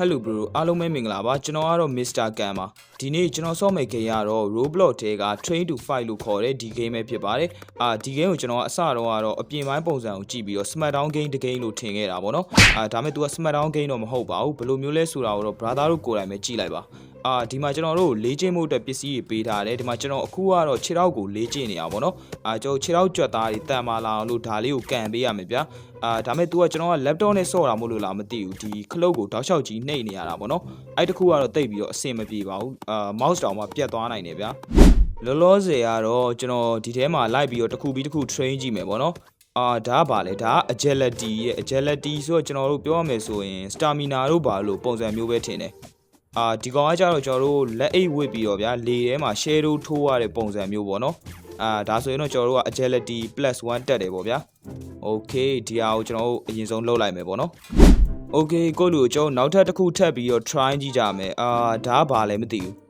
ဟယ်လို bro အားလုံးပဲမင်္ဂလာပါကျွန်တော်ကတော့ Mr. Kan ပါဒီနေ့ကျွန်တော်ဆော့မဲ့ game ကတော့ Roblox ထဲက Train to Fight လို့ခေါ်တဲ့ဒီ game ပဲဖြစ်ပါတယ်အာဒီ game ကိုကျွန်တော်အစတော့ကတော့အပြင်ပိုင်းပုံစံကိုကြည့်ပြီးတော့ Smackdown game တစ် game လို့ထင်ခဲ့တာပေါ့နော်အာဒါမဲ့ तू က Smackdown game တော့မဟုတ်ပါဘူးဘယ်လိုမျိုးလဲဆိုတာကိုတော့ brother တို့ကိုယ်တိုင်ပဲကြည့်လိုက်ပါအာဒီမှာကျွန်တော်တို့လေ့ကျင့်မှုအတွက်ပစ္စည်းတွေပေးထားတယ်ဒီမှာကျွန်တော်အခုကတော့ခြေထောက်ကိုလေ့ကျင့်နေအောင်ပေါ့နော်အာကျွန်တော်ခြေထောက်ကြွက်သားတွေတန်မာလာအောင်လို့ဒါလေးကိုကန်ပေးရမယ်ဗျာအာဒါမဲ့ तू ကကျွန်တော်က laptop နဲ့ဆော့တာမို့လို့လားမသိဘူးဒီခလုတ်ကိုတောက်လျှောက်ကြီးနှိပ်နေရတာပေါ့နော်အဲ့တခုကတော့တိတ်ပြီးတော့အဆင်မပြေပါဘူးအာ mouse တောင်မှပြတ်သွားနိုင်တယ်ဗျာလောလောဆယ်ကတော့ကျွန်တော်ဒီထဲမှာလိုက်ပြီးတော့တစ်ခုပြီးတစ်ခု train ကြည့်မယ်ပေါ့နော်အာဒါကဘာလဲဒါက agility ရဲ့ agility ဆိုတော့ကျွန်တော်တို့ပြောရမယ်ဆိုရင် stamina တို့ဘာလို့ပုံစံမျိုးပဲထင်တယ် အာဒီကောင်ကကြတော့ကျွန်တော်တို့လက်အိတ်ဝစ်ပြီးတော့ဗျာလေထဲမှာ share တို့ထိုးရတဲ့ပုံစံမျိုးပေါ့နော်အာဒါဆိုရင်တော့ကျွန်တော်တို့က agility +1 တက်တယ်ပေါ့ဗျာ okay ဒီဟာကိုကျွန်တော်တို့အရင်ဆုံးလုပ်လိုက်မယ်ပေါ့နော် okay ကိုလူကိုကျွန်တော်နောက်ထပ်တစ်ခုထပ်ပြီးတော့ try ကြည့်ကြမယ်အာဒါကဘာလဲမသိဘူး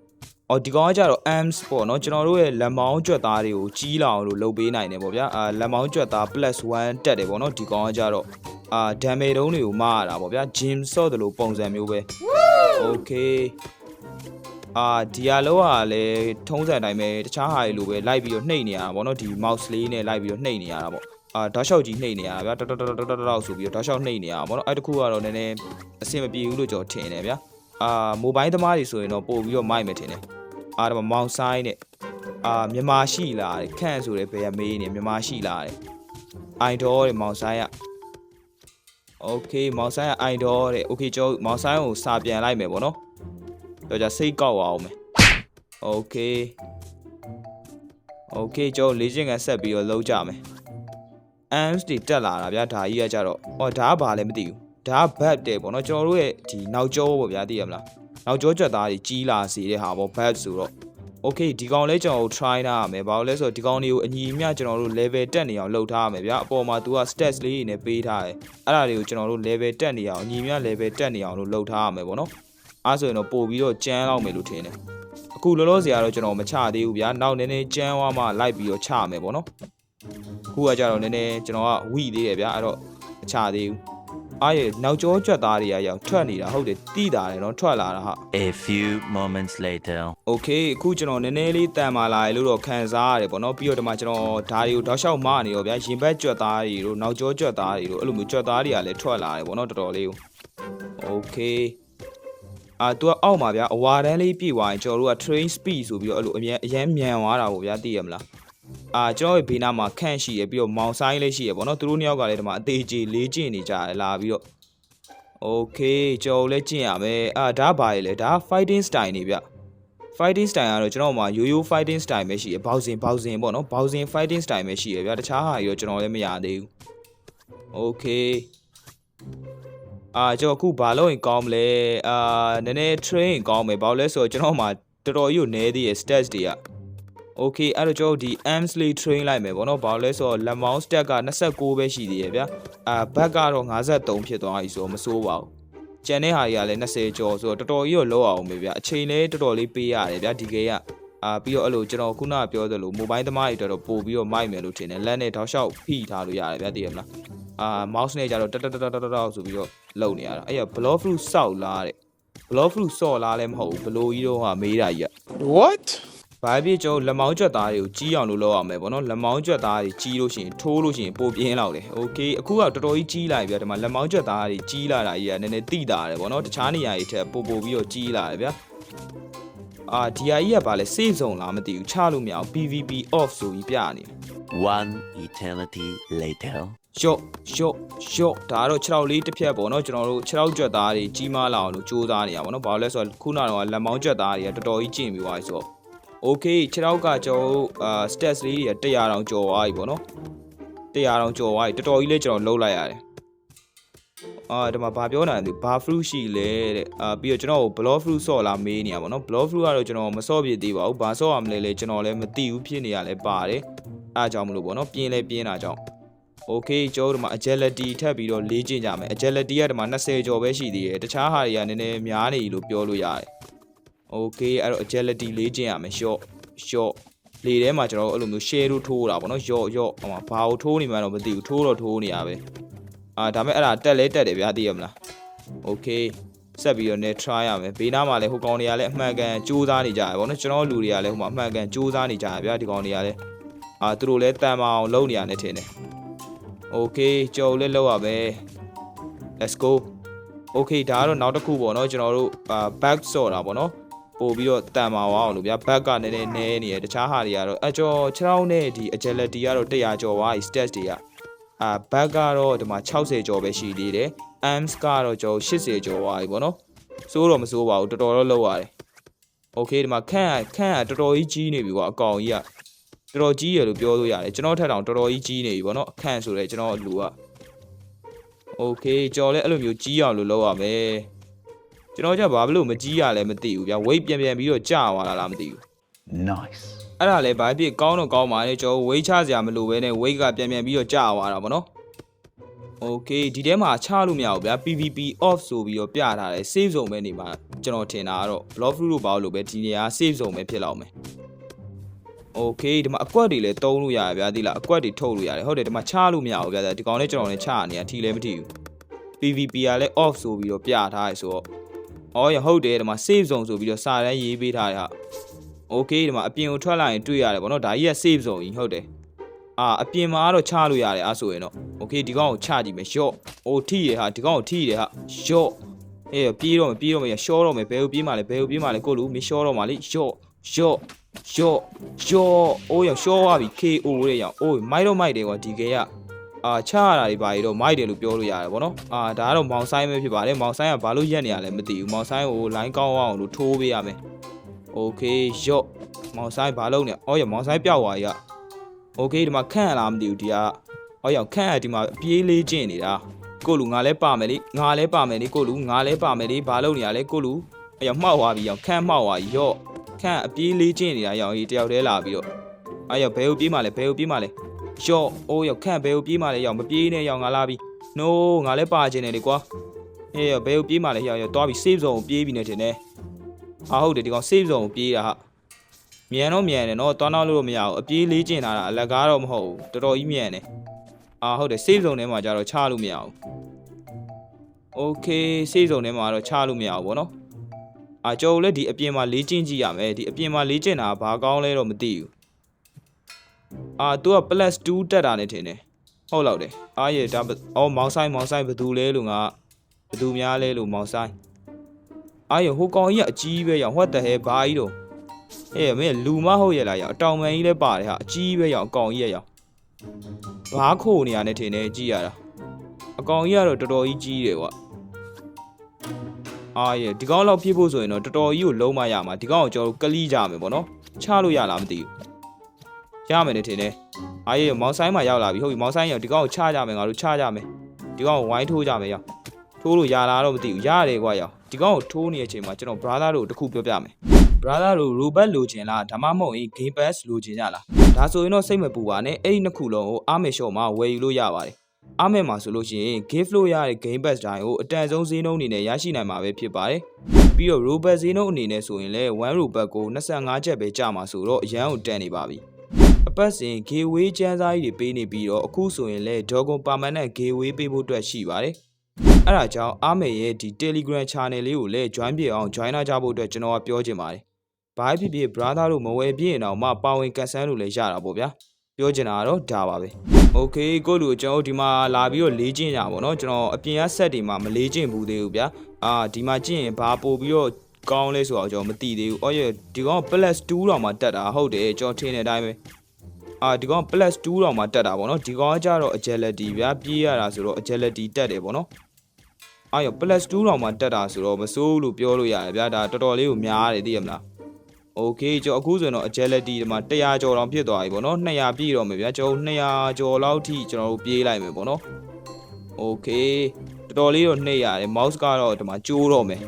အော်ဒီကောင်ကကြတော့ arms ပေါ့နော်ကျွန်တော်တို့ရဲ့လက်မောင်းကြွက်သားတွေကိုကြီးလာအောင်လို့လုပ်ပေးနိုင်တယ်ပေါ့ဗျာအာလက်မောင်းကြွက်သား +1 တက်တယ်ပေါ့နော်ဒီကောင်ကကြတော့အာ damage တုံးတွေကိုမရတာပေါ့ဗျာ gym ဆော့တယ်လို့ပုံစံမျိုးပဲ okay အာဒီအလောကလည်းထုံးစံအတိုင်းပဲတခြားဟာတွေလိုပဲလိုက်ပြီးတော့နှိပ်နေရတာပေါ့နော်ဒီ mouse လေးနဲ့လိုက်ပြီးတော့နှိပ်နေရတာပေါ့အာဓာတ်လျှောက်ကြီးနှိပ်နေရတာဗျာတတတတတတတဆိုပြီးတော့ဓာတ်လျှောက်နှိပ်နေရတာပေါ့နော်အဲ့တခုကတော့နည်းနည်းအဆင်မပြေဘူးလို့ကျွန်တော်ထင်တယ်ဗျာအာမိုဘိုင်းသမားတွေဆိုရင်တော့ပို့ပြီးတော့မိုက်မယ်ထင်တယ် အာဒါမှမောင်ဆိုင်နဲ့အာမြန်မာရှိလာတယ်ခန့်ဆိုတဲ့ဘယ်ကမေးနေမြန်မာရှိလာတယ်အိုင်ဒေါ်တဲ့မောင်ဆိုင်က โอเคမောင်ဆိုင်ကအိုင်ဒေါ်တဲ့โอเคကျွန်တော်မောင်ဆိုင်ကိုစာပြန်လိုက်မယ်ပေါ့နော်တော့じゃစိတ်ကောက်အောင်မယ်โอเคโอเคကျွန်တော်လေ့ကျင့်ခန်းဆက်ပြီးတော့လုပ်ကြမယ် amps တွေတက်လာတာဗျာဒါကြီးကကြတော့ဟောဒါကဘာလဲမသိဘူးဒါက bat တဲ့ပေါ့နော်ကျွန်တော်တို့ရဲ့ဒီနောက်ကျောပေါ့ဗျာသိရမလား နောက်ကျောကြက်သားတွေကြီးလာစေတဲ့ဟာပေါ့ bat ဆိုတော့ okay ဒီကောင်လဲကျွန်တော်တို့ try နာရမယ်ဘာလို့လဲဆိုတော့ဒီကောင်တွေကိုအညီအမျှကျွန်တော်တို့ level တက်နေအောင်လုပ်ထားရမယ်ဗျာအပေါ်မှာ तू က stats လေးတွေနဲ့ပေးထားတယ်အဲ့ဒါတွေကိုကျွန်တော်တို့ level တက်နေအောင်အညီအမျှ level တက်နေအောင်လို့လုပ်ထားရမယ်ပေါ့နော်အဲ့ဆိုရင်တော့ပို့ပြီးတော့ကျန်းလောက်မယ်လို့ထင်တယ်အခုလောလောဆယ်ကတော့ကျွန်တော်မချသေးဘူးဗျာနောက်နည်းနည်းကျန်းသွားမှလိုက်ပြီးတော့ချရမယ်ပေါ့နော်အခုကကြတော့နည်းနည်းကျွန်တော်ကဝိသေးတယ်ဗျာအဲ့တော့မချသေးဘူး အားရနောက်ကျောကြွက်သားတွေကရောက်ထွက်နေတာဟုတ်တယ်တိတာတယ်နော်ထွက်လာတာဟာ A few moments later. ။ Okay အခုကျွန်တော်နည်းနည်းလေးတန်မာလာရလို့တော့ခံစားရတယ်ပေါ့နော်ပြီးတော့ဒီမှာကျွန်တော်ဓာတ်တွေကိုတောက်လျှောက်မနေရောဗျာရင်ဘတ်ကြွက်သားတွေတို့နောက်ကျောကြွက်သားတွေတို့အဲ့လိုမျိုးကြွက်သားတွေကလည်းထွက်လာတယ်ပေါ့နော်တော်တော်လေးကို Okay အာသူကအောက်မှာဗျာအဝါတန်းလေးပြည့်သွားရင်ကျွန်တော်တို့က train speed ဆိုပြီးတော့အဲ့လိုအမြန်အရန်မြန်သွားတာပေါ့ဗျာသိရမလား အာကျွန်တော်ရဲ့ဘေးနားမှာခန့်ရှိရပြီးတော့မောင်ဆိုင်လေးရှိရပေါ့နော်သူတို့နှစ်ယောက်ကလည်းဒီမှာအသေးကြီးလေးကျင့်နေကြတယ်လာပြီးတော့ Okay ကျွန်တော်လည်းကျင့်ရမယ်အာဒါဘာလဲလဲဒါ fighting style နေဗျ fighting style ကတော့ကျွန်တော်မှာရိုးရိုး fighting style ပဲရှိရဘောက်စင်ဘောက်စင်ပေါ့နော်ဘောက်စင် fighting style ပဲရှိရဗျာတခြားဟာကြီးတော့ကျွန်တော်လည်းမရသေးဘူး okay အာကျွန်တော်အခုဘာလုပ်ရင်ကောင်းမလဲအာနည်းနည်း train ရင်ကောင်းမယ်ဘာလို့လဲဆိုတော့ကျွန်တော်မှာတော်တော်ကြီးကိုနည်းသေးရ stats တွေက okay အဲ့တော့ကျွန်တော်ဒီ arms လေး train လိုက်မယ်ပေါ့နော်ဘာလို့လဲဆိုတော့လက်မောင်း stat က29ပဲရှိသေးရဗျာအာဘက်ကတော့53ဖြစ်သွားပြီဆိုတော့မစိုးပါဘူးကျန်တဲ့ဟာတွေကလည်း20ကျော်ဆိုတော့တော်တော်ကြီးတော့လောက်အောင်ပဲဗျအချိန်လည်းတော်တော်လေးပေးရတယ်ဗျဒီကေကအာပြီးတော့အဲ့လိုကျွန်တော်ခုနကပြောသလိုမိုဘိုင်းသမားတွေတော်တော်ပို့ပြီးတော့မိုက်မယ်လို့ထင်တယ်လက်နဲ့တောက်လျှောက်ဖိထားလို့ရတယ်ဗျသိရမလားအာ mouse နဲ့ကြတော့တတတတတတဆိုပြီးတော့လုံနေရတာအဲ့ရ blow fruit စောက်လားတဲ့ blow fruit စော့လားလည်းမဟုတ်ဘူးဘလိုကြီးတော့ဟာမေးတာကြီးက What? ဘာဖြစ်ကျွန်တော်လက်မောင်းကြွက်သားတွေကိုကြီးအောင်လို့လုပ်အောင်မယ်ပေါ့နော်လက်မောင်းကြွက်သားတွေကြီးလို့ရှိရင်ထိုးလို့ရှိရင်ပိုပြင်းလောက်တယ်โอเคအခုကတော်တော်ကြီးကြီးလာပြီဗျာဒီမှာလက်မောင်းကြွက်သားတွေကြီးလာတာကြီးကနည်းနည်းတိတာတယ်ပေါ့နော်တခြားနေရာတွေထက်ပိုပိုပြီးတော့ကြီးလာတယ်ဗျာအာဒီဟာကြီးကဘာလဲ save zone လားမသိဘူးချလို့မရအောင် PVP off ဆိုပြီးပြနေတယ် One eternity later. ရှော့ရှော့ရှော့ဒါကတော့6လေးတစ်ဖြတ်ပေါ့နော်ကျွန်တော်တို့6ကြွက်သားတွေကြီးမားလာအောင်လို့စူးစမ်းနေရပါတော့ဘာလို့လဲဆိုတော့ခုနကတော့လက်မောင်းကြွက်သားတွေကတော်တော်ကြီးကျင့်ပြီးသွားပြီဆိုတော့ okay 6ကကျွန်တော်တို့အာ stats လေးတွေ100တောင်ကျော်သွားပြီပေါ့နော်100တောင်ကျော်သွားပြီတော်တော်ကြီးလေးကျွန်တော်လှုပ်လိုက်ရတယ်အာဒီမှာဘာပြောနေတာလဲဘာ fruit ရှိလဲတဲ့အာပြီးတော့ကျွန်တော်ကို block fruit ဆော့လာမေးနေရပါတော့ block fruit ကတော့ကျွန်တော်မဆော့ပြသေးပါဘူးဘာဆော့ရမလဲလဲကျွန်တော်လည်းမသိဘူးဖြစ်နေရလဲပါတယ်အားကြောင့်မလို့ပေါ့နော်ပြင်းလဲပြင်းတာကြောင့် Okay ကျွန်တော်တို့ဒီမှာ agility ထပ်ပြီးတော့လေ့ကျင့်ကြမယ် agility ကဒီမှာ20ကျော်ပဲရှိသေးတယ်တခြားဟာတွေကနည်းနည်းများနေလို့ပြောလို့ရတယ် Okay အဲ့တော့ agility လေ့ကျင့်ရမယ် short short လေထဲမှာကျွန်တော်တို့အဲ့လိုမျိုး share တို့ထိုးတာပေါ့နော် yaw yaw ဟိုမှာဘာကိုထိုးနေမှန်းတော့မသိဘူးထိုးတော့ထိုးနေရပဲအာဒါမဲ့အဲ့ဒါတက်လဲတက်တယ်ဗျာသိရမလား Okay ဆက်ပြီးတော့ net try ရမယ်ဘေးနားမှာလည်းဟိုကောင်တွေကလည်းအမှန်ကန်စူးစမ်းနေကြရပါတော့ကျွန်တော်လူတွေကလည်းဟိုမှာအမှန်ကန်စူးစမ်းနေကြရဗျာဒီကောင်တွေကလည်းအာသူတို့လည်းတန်မအောင်လုပ်နေရတယ်ထင်တယ် okay ကြော်လည်းလောက်ရပဲ let's go okay ဒါကတော့နောက်တစ်ခုပေါ့နော်ကျွန်တော်တို့အာ back ဆော့တာပေါ့နော် ပို့ပြီးတော့တန်မာအောင်လို့ဗျာ back ကနည်းနည်းနည်းနေရတခြားဟာတွေကတော့အကျော်6ချောင်းနဲ့ဒီ agility ကတော့100ကျော်သွားပြီ stats တွေကအာ back ကတော့ဒီမှာ60ကျော်ပဲရှိသေးတယ် arms ကတော့ကျော်80ကျော်သွားပြီပေါ့နော်စိုးတော့မစိုးပါဘူးတော်တော်တော့လောက်ရတယ် okay ဒီမှာခန့်ခန့်ကတော်တော်ကြီးကြီးနေပြီကွာအကောင်ကြီးကတော်တော်ကြီးရလို့ပြောလို့ရတယ်ကျွန်တော်ထက်တောင်တော်တော်ကြီးကြီးနေပြီပေါ့နော်အခန့်ဆိုလဲကျွန်တော်လူက โอเคကြော်လဲအဲ့လိုမျိုးကြီးအောင်လို့လုပ်ရမယ် ကျွန်တော်ကြဘာဖြစ်လို့မကြီးရလဲမသိဘူးဗျာ weight ပြန်ပြန်ပြီးတော့ကျသွားတာလားမသိဘူး Nice. အဲ့ဒါလဲဘာဖြစ်ကောင်းတော့ကောင်းပါလေကျွန်တော် weight ချစရာမလိုဘဲနဲ့ weight ကပြန်ပြန်ပြီးတော့ကျသွားတာဗောနော်โอเคဒီထဲမှာချလို့မရဘူးဗျာ PVP off ဆိုပြီးတော့ပြထားတယ် save zone ပဲနေမှာကျွန်တော်ထင်တာကတော့ block fruit လို့ဘာလို့ပဲဒီနေရာ save zone ပဲဖြစ်လောက်မယ်โอเคဒီမှာအကွက်တွေလည်းတုံးလို့ရတယ်ဗျာဒီလားအကွက်တွေထုတ်လို့ရတယ်ဟုတ်တယ်ဒီမှာချလို့မရဘူးဗျာဒီကောင်နဲ့ကျွန်တော်လည်းချနေတာထီလည်းမထီဘူး PVP ကလည်း off ဆိုပြီးတော့ပြထားရဆိုတော့ အော်ရဟုတ်တယ်ဒီမှာ save zone ဆိုပြီးတော့စာတန်းရေးပေးထားတယ်ဟာ okay ဒီမှာအပြင်ကိုထွက်လာရင်တွေ့ရတယ်ဗောနော်ဒါကြီးက save zone ကြီးဟုတ်တယ်အာအပြင်မှာကတော့ချလို့ရတယ်အဲ့ဆိုရင်တော့ okay ဒီကောင်ကိုချကြည့်မယ် short အိုထိရဟာဒီကောင်ကိုထိတယ်ဟာ short အေးပြေးတော့မပြေးတော့မရ short တော့မယ်ဘယ်ကိုပြေးမှလဲဘယ်ကိုပြေးမှလဲကိုလူမ short တော့မှလေ short short short short အိုးရ short သွားပြီ KO တဲ့ရောအိုးမိုက်တော့မိုက်တယ်ကွာဒီကေက အာချရတာတွေပါရီတော့မိုက်တယ်လို့ပြောလို့ရတယ်ဗောနော်အာဒါကတော့မောင်ဆိုင်ပဲဖြစ်ပါတယ်မောင်ဆိုင်ကဘာလို့ရက်နေရလဲမသိဘူးမောင်ဆိုင်ကို line ကောင်းအောင်လို့ထိုးပေးရမယ်โอเคရော့မောင်ဆိုင်ဘာလုပ်နေအော်ရမောင်ဆိုင်ပြောက်သွားကြီးကโอเคဒီမှာခန့်ရလားမသိဘူးဒီကအော်ရခန့်ရဒီမှာပြေးလေးကျင့်နေတာကိုလူငါလဲပါမယ်လေငါလဲပါမယ်လေကိုလူငါလဲပါမယ်လေဘာလုပ်နေရလဲကိုလူအရောမှောက်သွားပြီရောခန့်မှောက်သွားကြီးရော့ခန့်အပြေးလေးကျင့်နေတာရောကြီးတယောက်တည်းလာပြီးတော့အဲ့ရဘယ်ကိုပြေးမှလဲဘယ်ကိုပြေးမှလဲ ရော့အိုးရောက်ခန့်ဘဲကိုပြေးမှလဲရောက်မပြေးနဲ့ရောက်ငါလာပြီ no ငါလည်းပါခြင်းတယ်လေကွာအေးရဘဲကိုပြေးမှလဲရောက်ရောက်သွားပြီ save zone ကိုပြေးပြီနေတင်နေအာဟုတ်တယ်ဒီကောင် save zone ကိုပြေးတာဟာမြန်တော့မြန်တယ်နော်တွားနောက်လို့မရဘူးအပြေးလေးကျင်လာတာအလကားတော့မဟုတ်ဘူးတော်တော်ကြီးမြန်တယ်အာဟုတ်တယ် save zone ထဲမှာကျတော့ချလို့မရဘူး okay save zone ထဲမှာတော့ချလို့မရဘူးဗောနော်အာကျော်လည်းဒီအပြင်မှာလေးကျင်ကြည့်ရမယ်ဒီအပြင်မှာလေးကျင်တာဘာကောင်းလဲတော့မသိဘူး အာ तू က plus 2တက်တာနဲ့ထင်တယ်ဟုတ်လောက်တယ်အာရေဒါဘအော်မောင်ဆိုင်မောင်ဆိုင်ဘယ်သူလဲလို့ငါဘယ်သူများလဲလို့မောင်ဆိုင်အာရေဟိုကောင်ကြီးကအကြီးပဲရောင် what the hell ဘာကြီးတော့အေးမင်းလူမဟုတ်ရဲ့လားရောင်အတောင်ပန်ကြီးလဲပါတယ်ဟာအကြီးပဲရောင်အကောင်ကြီးရဲ့ရောင်ဘာခိုးနေရနဲ့ထင်တယ်ကြည့်ရတာအကောင်ကြီးကတော့တော်တော်ကြီးကြီးတယ်ကွာအာရေဒီကောင်လောက်ပြေးဖို့ဆိုရင်တော့တော်တော်ကြီးကိုလုံးမရမှာဒီကောင်ကိုကျွန်တော်တို့ကလီးကြမယ်ပေါ့နော်ချလို့ရလားမသိဘူး ရမယ်နဲ့ထင်တယ်။အားရမောင်ဆိုင်မှာရောက်လာပြီဟုတ်ပြီမောင်ဆိုင်ရောဒီကောင်ကိုချကြမယ်ငါတို့ချကြမယ်။ဒီကောင်ကိုဝိုင်းထိုးကြမယ်ရော။ထိုးလို့ရလားတော့မသိဘူး။ရတယ်ကွာရော။ဒီကောင်ကိုထိုးနေတဲ့အချိန်မှာကျွန်တော် brother တို့တခုပြောပြမယ်။ brother တို့ robot လိုချင်လားဒါမှမဟုတ်ရင် game pass လိုချင်ကြလား။ဒါဆိုရင်တော့စိတ်မပူပါနဲ့အဲ့ဒီနှစ်ခုလုံးကိုအားမေရှော့မှာဝယ်ယူလို့ရပါတယ်။အားမေမှာဆိုလို့ရှိရင် gift လို့ရတဲ့ game pass တိုင်းကိုအတန်ဆုံးဈေးနှုန်းအနေနဲ့ရရှိနိုင်မှာပဲဖြစ်ပါတယ်။ပြီးတော့ robot ဈေးနှုန်းအနေနဲ့ဆိုရင်လည်း1 robot ကို25ချက်ပဲကျမှာဆိုတော့အရန်ကိုတန်နေပါပြီ။ အပတ်စဉ် gateway ကျန်းစားကြီးတွေပေးနေပြီးတော့အခုဆိုရင်လည်း Dogon Permanent gateway ပေးဖို့အတွက်ရှိပါတယ်။အဲဒါကြောင့်အားမေရဲ့ဒီ Telegram channel လေးကိုလည်း join ပြအောင် join လာကြဖို့အတွက်ကျွန်တော်ကပြောချင်ပါတယ်။ဘာဖြစ်ဖြစ် brother တို့မဝယ်ပြည့်ရင်တော့မှပါဝင်ကန်ဆန်းလို့လည်းရတာပေါ့ဗျာ။ပြောချင်တာကတော့ဒါပါပဲ။ Okay ကိုလူကျွန်တော်တို့ဒီမှာလာပြီးတော့လေးကျင့်ကြပါတော့ကျွန်တော်အပြင်က set တွေမှာမလေးကျင့်ဘူးသေးဘူးဗျာ။အာဒီမှာကျင့်ရင်ဘာပို့ပြီးတော့ကောင်းလဲဆိုတော့ကျွန်တော်မသိသေးဘူး။အော်ရဒီကောင် plus 2တော့မှတက်တာဟုတ်တယ်ကျွန်တော်ထင်တဲ့အတိုင်းပဲ။ အာဒီကောင် plus 2တောင်မှတက်တာဗောနော်ဒီကောင်ကကြတော့ agility ဗျာပြေးရတာဆိုတော့ agility တက်တယ်ဗောနော်အာရော plus 2တောင်မှတက်တာဆိုတော့မစိုးလို့ပြောလို့ရတယ်ဗျာဒါတော်တော်လေးကိုများတယ်သိရမလား okay ကျွန်တော်အခုဆိုရင်တော့ agility ဒီမှာ100ကျော်တောင်ဖြစ်သွားပြီဗောနော်200ပြည့်တော့မယ်ဗျာကျွန်တော်200ကျော်လောက်ထိကျွန်တော်တို့ပြေးလိုက်မယ်ဗောနော် okay တော်တော်လေးတော့နှိပ်ရတယ် mouse ကတော့ဒီမှာကျိုးတော့မယ်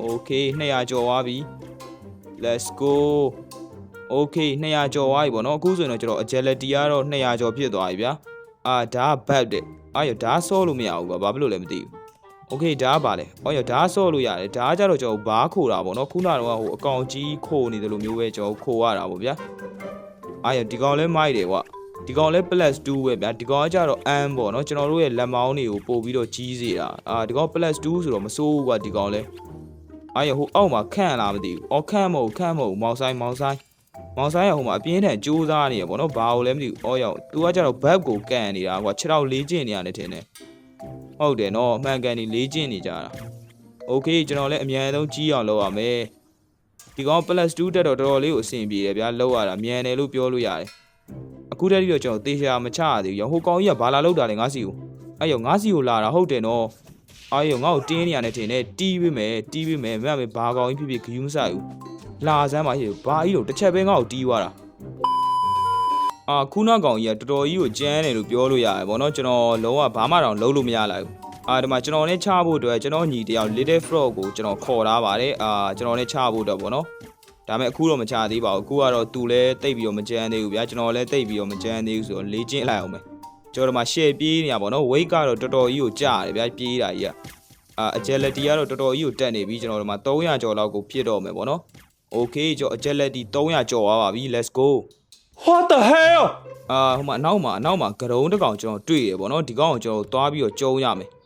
okay 200ကျော်သွားပြီ let's go okay 200ကျော်သွားပြီပေါ့နော်အခုဆိုရင်တော့ကျွန်တော် agility ကတော့200ကျော်ဖြစ်သွားပြီဗျာအာဒါက bad တဲ့အာရဒါဆော့လို့မရဘူးကွာဘာဖြစ်လို့လဲမသိဘူး okay ဒါကပါလေအော်ရဒါဆော့လို့ရတယ်ဒါကကြတော့ကျွန်တော်ဘားခိုတာပေါ့နော်ခုနကတော့ဟိုအကောင်ကြီးခိုနေတယ်လို့မျိုးပဲကျွန်တော်ခိုရတာပေါ့ဗျာအာရဒီကောင်လဲမိုက်တယ်ကွာဒီကောင်လဲ plus 2ပဲဗျာဒီကောင်ကကြတော့ m ပေါ့နော်ကျွန်တော်တို့ရဲ့လက်မောင်းတွေကိုပို့ပြီးတော့ကြီးစေတာအာဒီကောင် plus 2ဆိုတော့မစိုးဘူးကွာဒီကောင်လဲအားရဟိုအောက်မှာခန့်လာမသိဘူးအော်ခန့်မဟုတ်ခန့်မဟုတ်မောင်ဆိုင်မောင်ဆိုင် မောင်ဆိုင်ရဟိုမှာအပြင်းထန်ကြိုးစားနေရပေါ့နော်ဘာလို့လဲမသိဘူးအော်ရောက်သူကကြတော့ back ကိုကန်နေတာကွာ6တော့လေးကျင်နေရတယ်ထင်တယ်ဟုတ်တယ်နော်အမှန်ကန်နေလေးကျင်နေကြတာโอเคကျွန်တော်လည်းအမြန်ဆုံးကြီးအောင်လုပ်ရမယ်ဒီကောင် plus 2တက်တော့တော်တော်လေးကိုအဆင်ပြေတယ်ဗျာလောက်ရတာမြန်တယ်လို့ပြောလို့ရတယ် အခုတည်းကကျွန်တော်တေချာမချရသေးဘူးရောဟိုကောင်ကြီးကဘာလာလောက်တာလဲငါစီကိုအဲ့ရောငါစီကိုလာတာဟုတ်တယ်နော်အဲ့ရောငါ့ကိုတင်းနေရတဲ့ထင်နဲ့တီးပေးမယ်တီးပေးမယ်မင်းကမေဘာကောင်ကြီးဖြစ်ဖြစ်ဂယူးမဆိုင်ဘူး လာစမ်းပါဟေ့ဘာကြီးတော့တစ်ချက်ပဲငါ့ကိုတီးသွားတာအာခုနကောင်ကြီးကတော်တော်ကြီးကိုကြမ်းတယ်လို့ပြောလို့ရတယ်ဗောနော်ကျွန်တော်လုံးဝဘာမှတော့လုံးလို့မရလိုက်ဘူးအာဒီမှာကျွန်တော်နဲ့ချဖို့အတွက်ကျွန်တော်ညီတယောက် Little Frog ကိုကျွန်တော်ခေါ်ထားပါတယ်အာကျွန်တော်နဲ့ချဖို့အတွက်ဗောနော်ဒါပေမဲ့အခုတော့မချသေးပါဘူးအခုကတော့သူလည်းတိတ်ပြီးတော့မကြမ်းသေးဘူးဗျာကျွန်တော်လည်းတိတ်ပြီးတော့မကြမ်းသေးဘူးဆိုတော့လေ့ကျင့်လိုက်အောင်မယ်ကျွန်တော်တို့မှာ share ပြေးနေရပါတော့ weight ကတော့တော်တော်ကြီးကိုကျတယ်ဗျာပြေးတာကြီးကအာ agility ကတော့တော်တော်ကြီးကိုတက်နေပြီကျွန်တော်တို့မှာ300ကျော်လောက်ကိုဖြစ်တော့မယ်ပေါ့နော် okay ကျွန်တော် agility 300ကျော်သွားပါပြီ let's go What the hell? အာဟိုမှာအနောက်မှာအနောက်မှာဂရုံးတစ်ကောင်ကျွန်တော်တွေ့ရပေါ့နော်ဒီကောင်ကိုကျွန်တော်သွားပြီးတော့ကျုံရမယ်။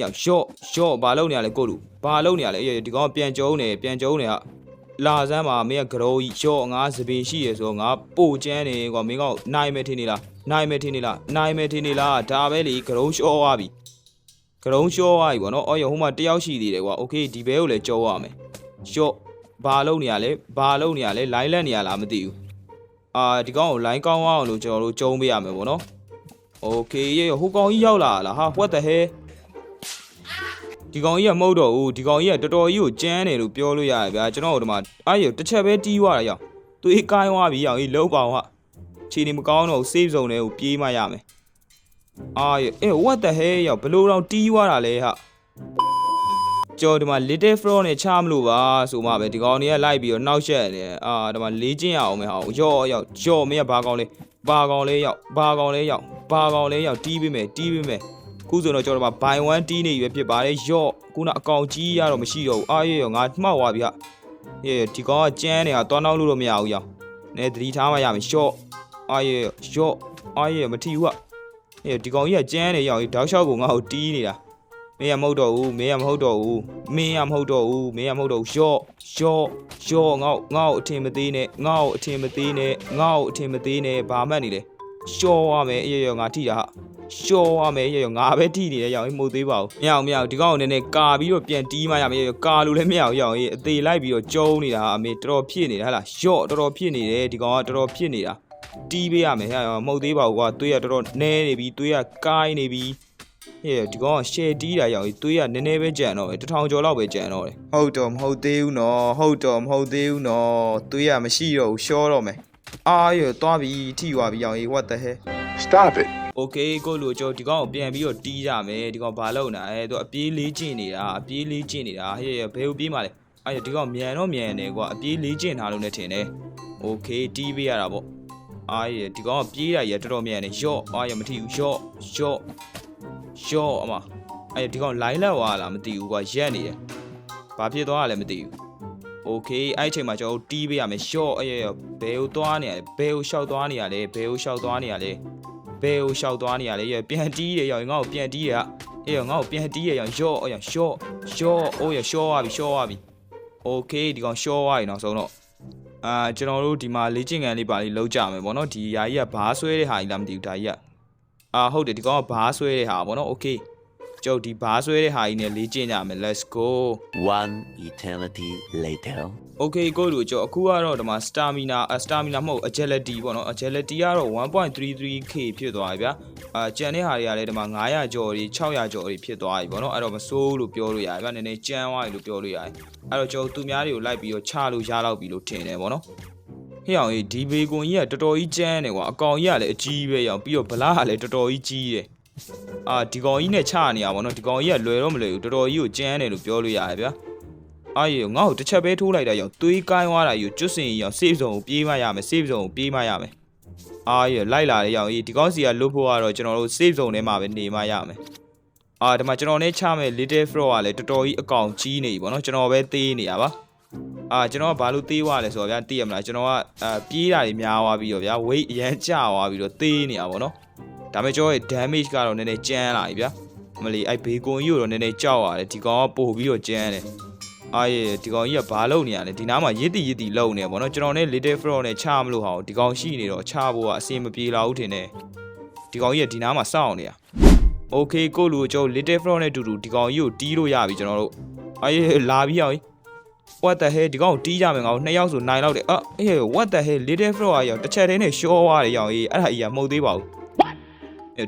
ရောက်ရှော့ရှော့ဘာလုပ်နေရလဲကိုလူဘာလုပ်နေရလဲအေးဒီကောင်ကပြန်ကျုံနေပြန်ကျုံနေဟာလာစမ်းပါမင်းကဂရုံးကြီးရှော့ငါစပင်ရှိရဆိုတော့ငါပို့ကျန်းနေကွာမင်းကောင်နိုင်မယ်ထင်နေလားနိုင်မယ်ထင်နေလားနိုင်မယ်ထင်နေလားဒါပဲလေဂရုံးရှော့သွားပြီဂရုံးရှော့သွားပြီပေါ့နော်အော်ရဟိုမှာတယောက်ရှိသေးတယ်ကွာโอเคဒီဘဲကိုလည်းကျုံရမယ်ရှော့ ဘာလုပ်နေရလဲဘာလုပ်နေရလဲလိုင်းလက်နေရလားမသိဘူးအာဒီကောင်ကို line ကောင်းအောင်လို့ကျွန်တော်တို့ကြုံပေးရမယ်ပေါ့နော်။ Okay ရေဟိုကောင်ကြီးရောက်လာလားဟာ what the hell ဒီကောင်ကြီးကမဟုတ်တော့ဘူးဒီကောင်ကြီးကတော်တော်ကြီးကိုကြမ်းတယ်လို့ပြောလို့ရတယ်ဗျာကျွန်တော်တို့ဒီမှာအားရတစ်ချက်ပဲတီးသွားတာရောက်သွေးကိုင်းသွားပြီရောက်ကြီးလုံးပါအောင်ဟာခြေနေမကောင်းတော့ save zone တွေကိုပြေးမှရမယ်အာရအေး what the hell ရောက်ဘလို့တော့တီးသွားတာလဲဟာ ကျော်ဒီမှာ little frog နဲ့ချမလို့ပါဆိုမှပဲဒီကောင်တွေကလိုက်ပြီးတော့နှောက်ရှက်နေအာဒီမှာလေးချင်းရအောင်မယ်ဟာရော့ရောက်ရော့မင်းကဘာကောင်လဲဘာကောင်လဲရောက်ဘာကောင်လဲရောက်ဘာကောင်လဲရောက်တီးပေးမယ်တီးပေးမယ်ခုဆိုတော့ကျွန်တော်တို့မှာ buy one တီးနေပြီဖြစ်ပါတယ်ရော့ခုနအကောင်ကြီးရတော့မရှိတော့ဘူးအာရော့ငါမှောက်သွားပြီဟာအေးဒီကောင်ကကြမ်းနေတာတွားနှောက်လို့တော့မရဘူးရောက်နဲသတိထားမှရမယ်ရော့အာရော့ရော့အာရော့မထီဘူးဟာအေးဒီကောင်ကြီးကကြမ်းနေရောက်တောက်လျှောက်ကိုငါ့ကိုတီးနေတာမ င်းရမဟုတ်တော့ဘူးမင်းရမဟုတ်တော့ဘူးမင်းရမဟုတ်တော့ဘူးမင်းရမဟုတ်တော့ဘူးရော့ရော့ရော့ငေါ့ငေါ့အထင်မသေးနဲ့ငေါ့အထင်မသေးနဲ့ငေါ့အထင်မသေးနဲ့ဘာမှတ်နေလဲရှော့ရမယ်အေးရော့ငါထိတာဟာရှော့ရမယ်အေးရော့ငါပဲထိနေတယ်ရောင်မဟုတ်သေးပါဘူးမရအောင်မရအောင်ဒီကောင်ကိုနည်းနည်းကာပြီးတော့ပြန်တီးမှရမယ်အေးရော့ကာလို့လည်းမရအောင်ရောင်အေးအသေးလိုက်ပြီးတော့ကျုံနေတာဟာအမေတော်တော်ဖြစ်နေတာဟဲ့လားရော့တော်တော်ဖြစ်နေတယ်ဒီကောင်ကတော်တော်ဖြစ်နေတာတီးပေးရမယ်ဟဲ့ရောမဟုတ်သေးပါဘူးကွာသွေးရတော်တော်နဲနေပြီသွေးရကိုင်းနေပြီ ဟဲ့ဒီကောင်ကရှယ်တီးတာရောက်ကြီးသွေးကနည်းနည်းပဲကြံတော့တယ်တစ်ထောင်ကျော်လောက်ပဲကြံတော့တယ်ဟုတ်တော့မဟုတ်သေးဘူးနော်ဟုတ်တော့မဟုတ်သေးဘူးနော်သွေးကမရှိတော့ဘူးရှောတော့မယ်အာရသွားပြီထိသွားပြီရောက်ကြီး what the hell Stop it. okay ကိုလူကျော်ဒီကောင်ကိုပြန်ပြီးတော့တီးကြမယ်ဒီကောင်ဘာလုပ်နေလဲသူအပြေးလေးကျင့်နေတာအပြေးလေးကျင့်နေတာဟဲ့ဘယ်ကိုပြေးမှလဲအဲ့ဒီကောင်မြန်တော့မြန်တယ်ကွာအပြေးလေးကျင့်ထားလို့နဲ့ထင်တယ် okay တီးပေးရတာပေါ့အားရဒီကောင်ကပြေးတာကြီးတော်တော်မြန်တယ်ရော့အားရမထိဘူးရော့ရော့ ရော့အမအဲ့ဒီကောင် line လက်သွားလားမသိဘူးကွာရက်နေတယ်ဘာဖြစ်သွားတာလဲမသိဘူး okay အဲ့အချိန်မှာကျွန်တော်တို့တီးပေးရမယ်ရော့အဲ့ရဘယ်ကိုသွားနေရလဲဘယ်ကိုရှောက်သွားနေရလဲဘယ်ကိုရှောက်သွားနေရလဲဘယ်ကိုရှောက်သွားနေရလဲရပြန်တီးတယ်ရောငါ့ကိုပြန်တီးရအေးငါ့ကိုပြန်တီးရရောရော့အဲ့ရရော့ရော့အိုးရရှော့သွားပြီရှော့သွားပြီ okay ဒီကောင်ရှော့သွားပြီနောက်ဆုံးတော့အာကျွန်တော်တို့ဒီမှာလေ့ကျင့်ခန်းလေးပါလေးလောက်ကြမယ်ဗောနော်ဒီຢာကြီးကဘားဆွဲတဲ့ဟာကြီးလားမသိဘူးဒါကြီးက အာဟုတ်တယ်ဒီကောင်ကဘားဆွဲတဲ့ဟာပေါ့နော် okay ကျုပ်ဒီဘားဆွဲတဲ့ဟာကြီးနဲ့လေ့ကျင့်ကြမယ် let's go One eternity later. okay ကိုလူကျုပ်အခုကတော့ဒီမှာ stamina အ stamina မဟုတ် agility ပေါ့နော် agility ကတော့ 1.33k ဖြစ်သွားပြီဗျာအာကျန်တဲ့ဟာတွေကလည်းဒီမှာ900ကျော်တွေ600ကျော်တွေဖြစ်သွားပြီပေါ့နော်အဲ့တော့မစိုးဘူးလို့ပြောလို့ရတယ်ဗျာနည်းနည်းကြမ်းသွားပြီလို့ပြောလို့ရတယ်အဲ့တော့ကျုပ်သူများတွေကိုလိုက်ပြီးတော့ချလို့ရတော့ပြီလို့ထင်တယ်ပေါ့နော် ဟေ့အောင်ကြီးဒီဘေကွန်ကြီးကတော်တော်ကြီးကျန်းတယ်ကွာအကောင်ကြီးကလည်းအကြီးပဲရောင်ပြီးတော့ဗလားကလည်းတော်တော်ကြီးကြီးတယ်အာဒီကောင်ကြီးနဲ့ချနေရပါတော့ဒီကောင်ကြီးကလွယ်တော့မလွယ်ဘူးတော်တော်ကြီးကိုကျန်းတယ်လို့ပြောလို့ရတယ်ဗျာအာရေငါ့ကိုတစ်ချက်ပဲထိုးလိုက်တာရောသွေးကိုင်းသွားတာယူကျွတ်စင်ရောစေးစုံကိုပြေးမှရမယ်စေးစုံကိုပြေးမှရမယ်အာရေလိုက်လာတဲ့ရောင်ကြီးဒီကောင်စီကလွတ်ဖို့ကတော့ကျွန်တော်တို့စေးစုံထဲမှာပဲနေမှရမယ်အာဒီမှာကျွန်တော်နဲ့ချမဲ့ little frog ကလည်းတော်တော်ကြီးအကောင်ကြီးနေပြီဗောနော်ကျွန်တော်ပဲသေးနေရပါ အာကျွန်တော်ကဘာလို့သေးသွားလဲဆိုတော့ဗျာသိရမလားကျွန်တော်ကအာပြေးတာတွေများသွားပြီးတော့ဗျာ weight အရန်ကျသွားပြီးတော့သေးနေတာပေါ့နော်ဒါပေမဲ့ကျွန်တော်ရဲ့ damage ကတော့နည်းနည်းကျန်းလာပြီဗျာမလီအဲ့ဘေကွန်ကြီးကိုတော့နည်းနည်းကြောက်ရတယ်ဒီကောင်ကပို့ပြီးတော့ကျန်းတယ်အာရေဒီကောင်ကြီးကဘာလုပ်နေရလဲဒီနားမှာရစ်တီရစ်တီလုံနေပေါ့နော်ကျွန်တော်နဲ့ little frog နဲ့ချမလို့ဟာဒီကောင်ရှိနေတော့ချဖို့ကအစင်မပြေလာဘူးထင်တယ်ဒီကောင်ကြီးကဒီနားမှာစောင့်နေတာ Okay ကိုလူကိုကျွန်တော် little frog နဲ့အတူတူဒီကောင်ကြီးကိုတီးလို့ရပြီကျွန်တော်တို့အေးလာပြီးအောင် what the hell ဒီကောင်ကိုတီးကြမယ်ငါတို့နှစ်ယောက်ဆိုနိုင်တော့တယ်အော်အေး what the hell little frog อ่ะတစ်ချက်တည်းနဲ့ရှောသွားတယ်ရောင်ကြီးအဲ့ဒါကြီးကမှုတ်သေးပါဘူး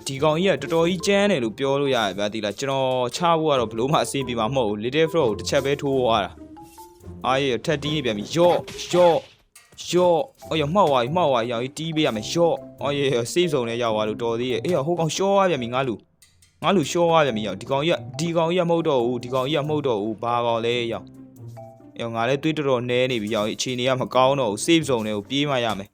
ဒီကောင်ကြီးကတော်တော်ကြီးကျန်းတယ်လို့ပြောလို့ရတယ်ဗျာဒီလားကျွန်တော်ချဖို့ကတော့ဘလို့မှအဆင်ပြေမှာမဟုတ်ဘူး little frog ကိုတစ်ချက်ပဲထိုးသွားတာအားရထက်တီးနေပြန်ပြီယော့ယော့ယော့အော်ရမှောက်သွားပြီမှောက်သွားပြီရောင်ကြီးတီးပေးရမယ်ယော့အော်ရစေးစုံနဲ့ရောက်သွားလို့တော်သေးရဲ့အေးဟိုကောင်ရှောသွားပြန်ပြီငါလူငါလူရှောသွားပြန်ပြီရောင်ဒီကောင်ကြီးကဒီကောင်ကြီးကမဟုတ်တော့ဘူးဒီကောင်ကြီးကမဟုတ်တော့ဘူးဘာကောင်လဲရောင် ရောငါလည်းတွေးတော်တော်နဲနေပြီရောအခြေအနေကမကောင်းတော့ဘူး save zone တွေကိုပြေးမှရမယ်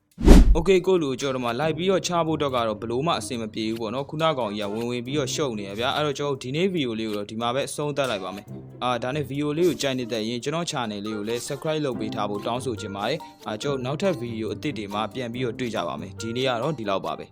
Okay ကိုလူကျွန်တော်တို့မှလိုက်ပြီးတော့ချဖို့တော့ကတော့ဘလို့မှအဆင်မပြေဘူးပေါ့နော်ခုနကောင်ကြီးကဝင်ဝင်ပြီးတော့ရှုပ်နေရဗျာအဲ့တော့ကျွန်တော်တို့ဒီနေ့ဗီဒီယိုလေးကိုတော့ဒီမှာပဲအဆုံးသတ်လိုက်ပါမယ်အာဒါနဲ့ဗီဒီယိုလေးကိုကြိုက်နေတဲ့ရင်ကျွန်တော် channel လေးကိုလည်း subscribe လုပ်ပေးထားဖို့တောင်းဆိုချင်ပါတယ်အာကျွန်တော်နောက်ထပ်ဗီဒီယိုအသစ်တွေမှာပြန်ပြီးတော့တွေ့ကြပါမယ်ဒီနေ့ကတော့ဒီလောက်ပါပဲ